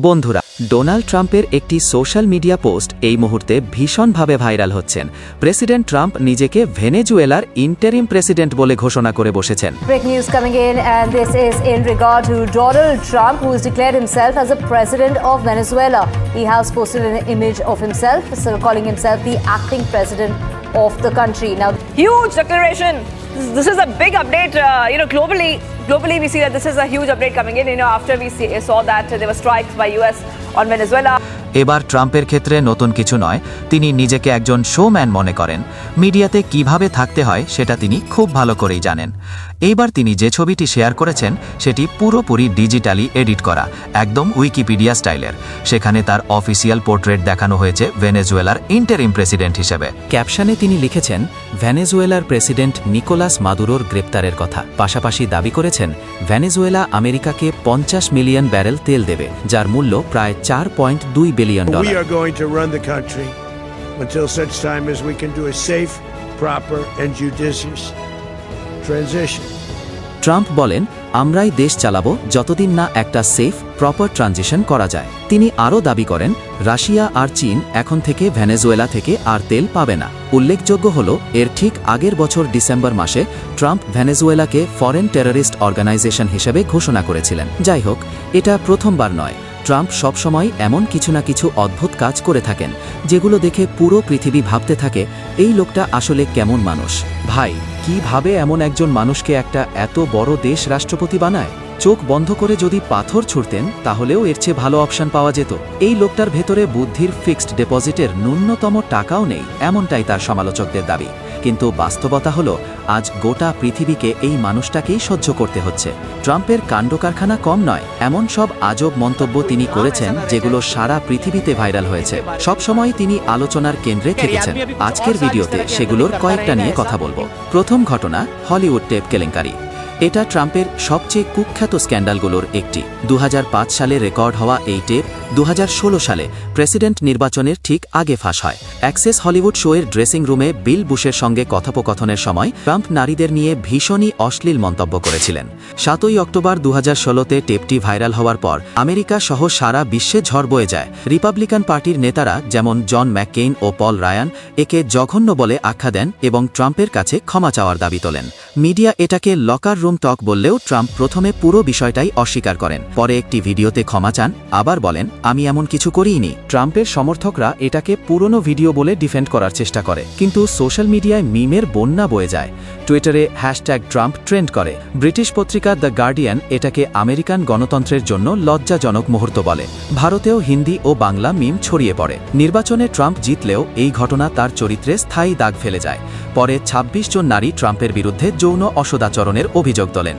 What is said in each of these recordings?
বন্ধুরা ডোনাল্ড ট্রাম্পের একটি সোশ্যাল মিডিয়া পোস্ট এই মুহূর্তে ভীষণভাবে ভাইরাল হচ্ছেন। প্রেসিডেন্ট ট্রাম্প নিজেকে ভেনেজুয়েলার ইন্টারিম প্রেসিডেন্ট বলে ঘোষণা করে বসেছেন। Of the country. Now huge declaration. This, this is a big update uh, you know globally. Globally we see that this is a huge update coming in. You know, after we see, saw that there were strikes by U.S. on Venezuela. এবার ট্রাম্পের ক্ষেত্রে নতুন কিছু নয় তিনি নিজেকে একজন showman মনে করেন মিডিয়াতে কীভাবে থাকতে হয় সেটা তিনি খুব ভালো করেই জানেন এইবার তিনি যে ছবিটি শেয়ার করেছেন সেটি পুরোপুরি ডিজিটালি এডিট করা একদম উইকিপিডিয়া স্টাইলের। সেখানে তার অফিসিয়াল পোর্ট্রেট দেখানো হয়েছে ভেনেজুয়েলার ইন্টারিম প্রেসিডেন্ট হিসেবে। ক্যাপশনে তিনি লিখেছেন ভেনেজুয়েলার প্রেসিডেন্ট নিকোলাস মাদুরোর গ্রেপ্তারের কথা। পাশাপাশি দাবি করেছেন ভেনেজুয়েলা আমেরিকাকে পঞ্চাশ মিলিয়ন ব্যারেল তেল দেবে যার মূল্য প্রায় চার পয়েন্ট দুই billion dollar. until such time as we can do a safe, proper, and judicious. Trump বলেন, আমরাই দেশ চালাবো যতদিন না একটা সেফ প্রপার ট্রানজিশন করা যায়। তিনি আরও দাবি করেন, রাশিয়া আর চীন এখন থেকে ভেনেজুয়েলা থেকে আর তেল পাবে না। উল্লেখযোগ্য হল, এর ঠিক আগের বছর ডিসেম্বর মাসে ট্রাম্প ভেনেজুয়েলাকে ফরেন টেররিস্ট অর্গানাইজেশন হিসেবে ঘোষণা করেছিলেন। যাই হোক, এটা প্রথমবার নয়। ট্রাম্প সবসময় এমন কিছু না কিছু অদ্ভুত কাজ করে থাকেন, যেগুলো দেখে পুরো পৃথিবী ভাবতে থাকে, এই লোকটা আসলে কেমন মানুষ? ভাই কীভাবে এমন একজন মানুষকে একটা এত বড় দেশ রাষ্ট্রপতি বানায়? চোখ বন্ধ করে যদি পাথর ছুড়তেন, তাহলেও এর চেয়ে ভালো অপশন পাওয়া যেত। এই লোকটার ভেতরে বুদ্ধির ফিক্সড ডিপোজিটের ন্যূনতম টাকাও নেই, এমনটাই তার সমালোচকদের দাবি। কিন্তু বাস্তবতা হলো আজ গোটা পৃথিবীকে এই মানুষটাকেই সহ্য করতে হচ্ছে। ট্রাম্পের কাণ্ডকারখানা কম নয় এমন সব আজব মন্তব্য তিনি করেছেন যেগুলো সারা পৃথিবীতে ভাইরাল হয়েছে। সবসময় তিনি আলোচনার কেন্দ্রে থেকেছেন। আজকের ভিডিওতে সেগুলোর কয়েকটা নিয়ে কথা বলব। প্রথম ঘটনা হলিউড টেপ কেলেঙ্কারি। এটা ট্রাম্পের সবচেয়ে কুখ্যাত স্ক্যান্ডালগুলোর একটি। দু হাজার পাঁচ সালে রেকর্ড হওয়া এই টেপ দু হাজার ষোলো সালে প্রেসিডেন্ট নির্বাচনের ঠিক আগে ফাঁস হয়। অ্যাক্সেস হলিউড শোয়ের ড্রেসিং রুমে বিল বুশের সঙ্গে কথোপকথনের সময় ট্রাম্প নারীদের নিয়ে ভীষণই অশ্লীল মন্তব্য করেছিলেন। সাতই অক্টোবর দু হাজার ষোলোতে টেপটি ভাইরাল হওয়ার পর আমেরিকা সহ সারা বিশ্বে ঝড় বয়ে যায়। রিপাবলিকান পার্টির নেতারা যেমন জন ম্যাককেইন ও পল রায়ান একে জঘন্য বলে আখ্যা দেন এবং ট্রাম্পের কাছে ক্ষমা চাওয়ার দাবি তোলেন। মিডিয়া এটাকে লকার রুম টক বললেও ট্রাম্প প্রথমে পুরো বিষয়টাই অস্বীকার করেন। পরে একটি ভিডিওতে ক্ষমা চান, আবার বলেন, আমি এমন কিছু করিনি ট্রাম্পের সমর্থকরা এটাকে পুরনো ভিডিও বলে ডিফেন্ড করার চেষ্টা করে। কিন্তু সোশ্যাল মিডিয়ায় মিমের বন্যা বয়ে যায়। টুইটারে হ্যাশট্যাগ ট্রাম্প ট্রেন্ড করে। ব্রিটিশ পত্রিকা দ্য গার্ডিয়ান এটাকে আমেরিকান গণতন্ত্রের জন্য লজ্জাজনক মুহূর্ত বলে। ভারতেও হিন্দি ও বাংলা মিম ছড়িয়ে পড়ে। নির্বাচনে ট্রাম্প জিতলেও এই ঘটনা তার চরিত্রে স্থায়ী দাগ ফেলে যায়। পরে ২৬ জন নারী ট্রাম্পের বিরুদ্ধে যৌন অসদাচরণের অভিযোগ তোলেন।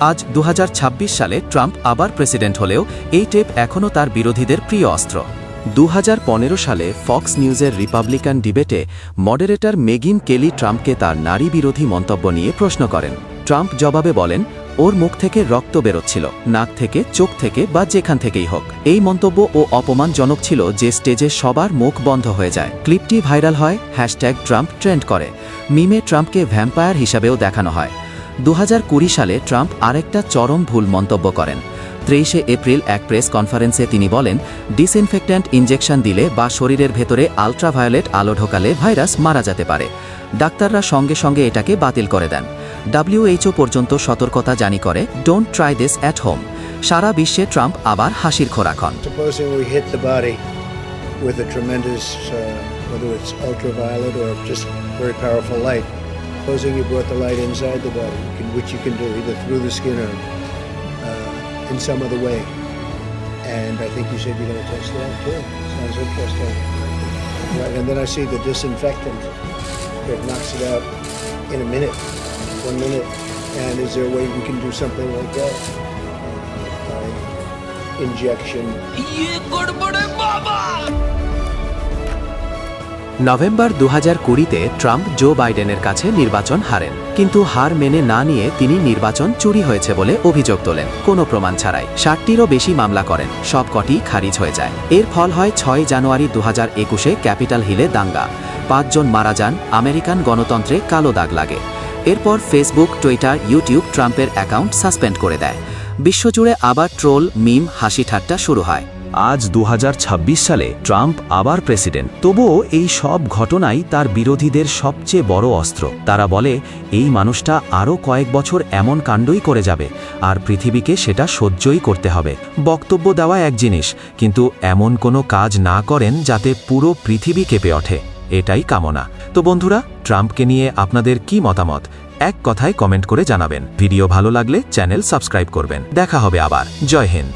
আজ দু হাজার ছাব্বিশ সালে ট্রাম্প আবার প্রেসিডেন্ট হলেও এই টেপ এখনও তার বিরোধীদের প্রিয় অস্ত্র। দু হাজার পনেরো সালে ফক্স নিউজের রিপাবলিকান ডিবেটে মডারেটর মেগিন কেলি ট্রাম্পকে তার নারী বিরোধী মন্তব্য নিয়ে প্রশ্ন করেন। ট্রাম্প জবাবে বলেন, ওর মুখ থেকে রক্ত বেরোচ্ছিল, নাক থেকে, চোখ থেকে বা যেখান থেকেই হোক। এই মন্তব্য ও অপমানজনক ছিল যে স্টেজে সবার মুখ বন্ধ হয়ে যায়। ক্লিপটি ভাইরাল হয় হ্যাশট্যাগ ট্রাম্প ট্রেন্ড করে। মিমে ট্রাম্পকে ভ্যাম্পায়ার হিসাবেও দেখানো হয়। দু হাজার কুড়ি সালে ট্রাম্প আরেকটা চরম ভুল মন্তব্য করেন। তেইশে এপ্রিল এক প্রেস কনফারেন্সে তিনি বলেন ডিসইনফেক্ট্যান্ট ইনজেকশন দিলে বা শরীরের ভেতরে আলট্রাভায়োলেট আলো ঢোকালে ভাইরাস মারা যেতে পারে। ডাক্তাররা সঙ্গে সঙ্গে এটাকে বাতিল করে দেন। ডাব্লিউএইচও পর্যন্ত সতর্কতা জারি করে don't try this at home. সারা বিশ্বে ট্রাম্প আবার হাসির খোরাক হন। With a tremendous, uh, whether it's ultraviolet or just very powerful light, supposing you brought the light inside the body, which you can do either through the skin or uh, in some other way. And I think you said you're going to test that too. Sounds interesting. Right, and then I see the disinfectant that knocks it out in a minute, one minute. And is there a way we can do something like that? By injection. November দু হাজার কুড়িতে Trump জো বাইডেনের কাছে নির্বাচন হারেন। কিন্তু হার মেনে না নিয়ে তিনি নির্বাচন চুরি হয়েছে বলে অভিযোগ তোলেন। কোনো প্রমাণ ছাড়াই ষাটটিরও বেশি মামলা করেন। সব কটি খারিজ হয়ে যায়। এর ফল হয় ছয় জানুয়ারি দু হাজার একুশে ক্যাপিটাল হিলে দাঙ্গা। পাঁচজন মারা যান, আমেরিকান গণতন্ত্রে কালো দাগ লাগে। এরপর ফেসবুক, টুইটার, ইউটিউব ট্রাম্পের অ্যাকাউন্ট সাসপেন্ড করে দেয়। বিশ্বজুড়ে আবার ট্রোল, মিম, হাসি ঠাট্টা শুরু হয়। আজ দু হাজার ছাব্বিশ সালে ট্রাম্প আবার প্রেসিডেন্ট। তবুও এই সব ঘটনাই তার বিরোধীদের সবচেয়ে বড় অস্ত্র। তারা বলে, এই মানুষটা আরও কয়েক বছর এমন কাণ্ডই করে যাবে, আর পৃথিবীকে সেটা সহ্যই করতে হবে। বক্তব্য দেওয়া এক জিনিস, কিন্তু এমন কোনো কাজ না করেন যাতে পুরো পৃথিবী কেঁপে ওঠে। এটাই কামনা। তো বন্ধুরা, ট্রাম্পকে নিয়ে আপনাদের কি মতামত? এক কথায় কমেন্ট করে জানাবেন। ভিডিও ভালো লাগলে চ্যানেল সাবস্ক্রাইব করবেন। দেখা হবে আবার। জয় হিন্দ।